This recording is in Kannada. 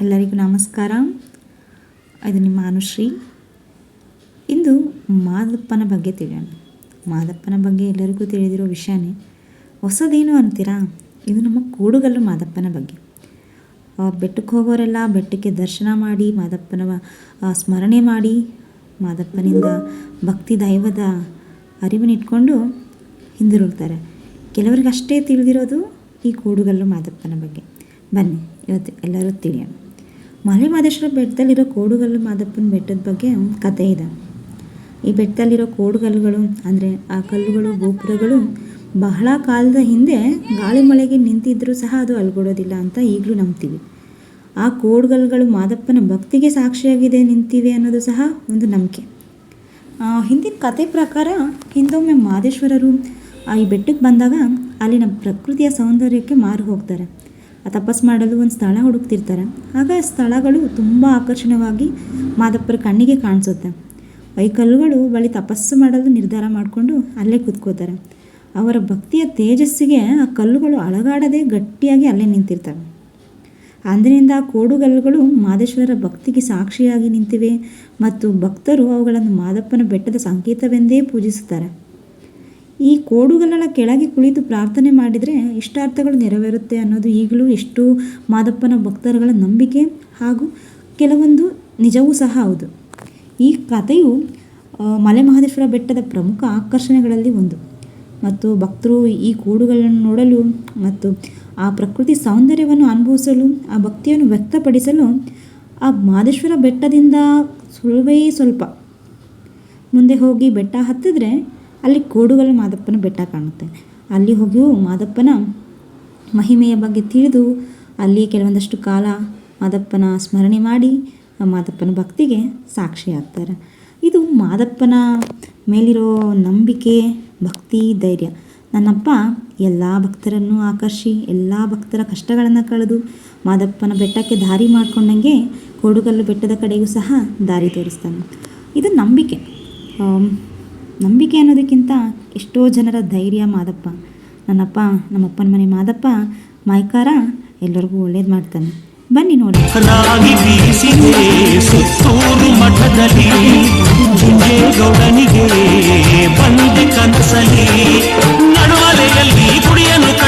ಎಲ್ಲರಿಗೂ ನಮಸ್ಕಾರ. ಇದು ನಿಮ್ಮ ಅನುಶ್ರೀ. ಇಂದು ಮಾದಪ್ಪನ ಬಗ್ಗೆ ತಿಳಿಯೋಣ. ಮಾದಪ್ಪನ ಬಗ್ಗೆ ಎಲ್ಲರಿಗೂ ತಿಳಿದಿರೋ ವಿಷಯನೇ, ಹೊಸದೇನು ಅಂತೀರಾ? ಇದು ನಮ್ಮ ಕೂಡುಗಲ್ಲು ಮಾದಪ್ಪನ ಬಗ್ಗೆ. ಬೆಟ್ಟಕ್ಕೆ ಹೋಗೋರೆಲ್ಲ ಬೆಟ್ಟಕ್ಕೆ ದರ್ಶನ ಮಾಡಿ, ಮಾದಪ್ಪನ ಸ್ಮರಣೆ ಮಾಡಿ, ಮಾದಪ್ಪನಿಂದ ಭಕ್ತಿ ದೈವದ ಅರಿವಿನಿಟ್ಕೊಂಡು ಹಿಂದಿರುಗ್ತಾರೆ. ಕೆಲವರಿಗೆ ಅಷ್ಟೇ ತಿಳಿದಿರೋದು ಈ ಕೂಡುಗಲ್ಲು ಮಾದಪ್ಪನ ಬಗ್ಗೆ. ಬನ್ನಿ, ಇವತ್ತು ಎಲ್ಲರೂ ತಿಳಿಯೋಣ. ಮಲೆ ಮಹದೇಶ್ವರ ಬೆಟ್ಟದಲ್ಲಿರೋ ಕೋಡುಗಲ್ಲು ಮಾದಪ್ಪನ ಬೆಟ್ಟದ ಬಗ್ಗೆ ಕತೆ ಇದೆ. ಈ ಬೆಟ್ಟದಲ್ಲಿರೋ ಕೋಡುಗಲ್ಲುಗಳು ಅಂದರೆ ಆ ಕಲ್ಲುಗಳು, ಗೋಪುರಗಳು ಬಹಳ ಕಾಲದ ಹಿಂದೆ ಗಾಳಿ ಮಳೆಗೆ ನಿಂತಿದ್ದರೂ ಸಹ ಅದು ಅಲ್ಗೊಡೋದಿಲ್ಲ ಅಂತ ಈಗಲೂ ನಂಬ್ತೀವಿ. ಆ ಕೋಡುಗಲ್ಲುಗಳು ಮಾದಪ್ಪನ ಭಕ್ತಿಗೆ ಸಾಕ್ಷಿಯಾಗಿದೆ ನಿಂತಿವೆ ಅನ್ನೋದು ಸಹ ಒಂದು ನಂಬಿಕೆ. ಹಿಂದಿನ ಕತೆ ಪ್ರಕಾರ ಹಿಂದೊಮ್ಮೆ ಮಾದೇಶ್ವರರು ಈ ಬೆಟ್ಟಕ್ಕೆ ಬಂದಾಗ ಅಲ್ಲಿನ ಪ್ರಕೃತಿಯ ಸೌಂದರ್ಯಕ್ಕೆ ಮಾರು ಹೋಗ್ತಾರೆ. ತಪಸ್ ಮಾಡಲು ಒಂದು ಸ್ಥಳ ಹುಡುಕ್ತಿರ್ತಾರೆ. ಆಗ ಸ್ಥಳಗಳು ತುಂಬ ಆಕರ್ಷಣವಾಗಿ ಮಾದಪ್ಪರ ಕಣ್ಣಿಗೆ ಕಾಣಿಸುತ್ತೆ. ಈ ಕಲ್ಲುಗಳು ಬಳಿ ತಪಸ್ಸು ಮಾಡಲು ನಿರ್ಧಾರ ಮಾಡಿಕೊಂಡು ಅಲ್ಲೇ ಕೂತ್ಕೋತಾರೆ. ಅವರ ಭಕ್ತಿಯ ತೇಜಸ್ಸಿಗೆ ಆ ಕಲ್ಲುಗಳು ಅಳಗಾಡದೆ ಗಟ್ಟಿಯಾಗಿ ಅಲ್ಲೇ ನಿಂತಿರ್ತವೆ. ಅಂದಿನಿಂದ ಆ ಕೋಡುಗಲ್ಲುಗಳು ಮಾದೇಶ್ವರರ ಭಕ್ತಿಗೆ ಸಾಕ್ಷಿಯಾಗಿ ನಿಂತಿವೆ ಮತ್ತು ಭಕ್ತರು ಅವುಗಳನ್ನು ಮಾದಪ್ಪನ ಬೆಟ್ಟದ ಸಂಕೇತವೆಂದೇ ಪೂಜಿಸುತ್ತಾರೆ. ಈ ಕೋಡುಗಲ್ಲಳ ಕೆಳಗೆ ಕುಳಿತು ಪ್ರಾರ್ಥನೆ ಮಾಡಿದರೆ ಇಷ್ಟಾರ್ಥಗಳು ನೆರವೇರುತ್ತೆ ಅನ್ನೋದು ಈಗಲೂ ಎಷ್ಟು ಮಾದಪ್ಪನ ಭಕ್ತರುಗಳ ನಂಬಿಕೆ ಹಾಗೂ ಕೆಲವೊಂದು ನಿಜವೂ ಸಹ ಹೌದು. ಈ ಕಥೆಯು ಮಲೆ ಮಹದೇಶ್ವರ ಬೆಟ್ಟದ ಪ್ರಮುಖ ಆಕರ್ಷಣೆಗಳಲ್ಲಿ ಒಂದು. ಮತ್ತು ಭಕ್ತರು ಈ ಕೂಡುಗಳನ್ನು ನೋಡಲು ಮತ್ತು ಆ ಪ್ರಕೃತಿ ಸೌಂದರ್ಯವನ್ನು ಅನುಭವಿಸಲು, ಆ ಭಕ್ತಿಯನ್ನು ವ್ಯಕ್ತಪಡಿಸಲು ಆ ಮಾದೇಶ್ವರ ಬೆಟ್ಟದಿಂದ ಸುಲಭವೇ ಸ್ವಲ್ಪ. ಮುಂದೆ ಹೋಗಿ ಬೆಟ್ಟ ಹತ್ತಿದ್ರೆ ಅಲ್ಲಿ ಕೋಡುಗಲ್ಲು ಮಾದಪ್ಪನ ಬೆಟ್ಟ ಕಾಣುತ್ತೆ. ಅಲ್ಲಿ ಹೋಗಿಯೂ ಮಾದಪ್ಪನ ಮಹಿಮೆಯ ಬಗ್ಗೆ ತಿಳಿದು ಅಲ್ಲಿ ಕೆಲವೊಂದಷ್ಟು ಕಾಲ ಮಾದಪ್ಪನ ಸ್ಮರಣೆ ಮಾಡಿ ಮಾದಪ್ಪನ ಭಕ್ತಿಗೆ ಸಾಕ್ಷಿಯಾಗ್ತಾರೆ. ಇದು ಮಾದಪ್ಪನ ಮೇಲಿರೋ ನಂಬಿಕೆ, ಭಕ್ತಿ, ಧೈರ್ಯ. ನನ್ನಪ್ಪ ಎಲ್ಲ ಭಕ್ತರನ್ನು ಆಕರ್ಷಿ, ಎಲ್ಲ ಭಕ್ತರ ಕಷ್ಟಗಳನ್ನು ಕಳೆದು ಮಾದಪ್ಪನ ಬೆಟ್ಟಕ್ಕೆ ದಾರಿ ಮಾಡಿಕೊಂಡಂಗೆ ಕೋಡುಗಲ್ಲು ಬೆಟ್ಟದ ಕಡೆಗೂ ಸಹ ದಾರಿ ತೋರಿಸ್ತಾನೆ. ಇದು ನಂಬಿಕೆ. ನಂಬಿಕೆ ಅನ್ನೋದಕ್ಕಿಂತ ಎಷ್ಟೋ ಜನರ ಧೈರ್ಯ ಮಾದಪ್ಪ. ನನ್ನಪ್ಪ, ನಮ್ಮಪ್ಪನ ಮನೆ ಮಾದಪ್ಪ, ಮಾಯ್ಕಾರ ಎಲ್ಲರಿಗೂ ಒಳ್ಳೇದು ಮಾಡ್ತಾನೆ. ಬನ್ನಿ ನೋಡಿ. ಮಠದಲ್ಲಿ. ಕನಸಲಿ ನಡುವಲೆಯಲ್ಲಿ ಗುಡಿಯನ್ನು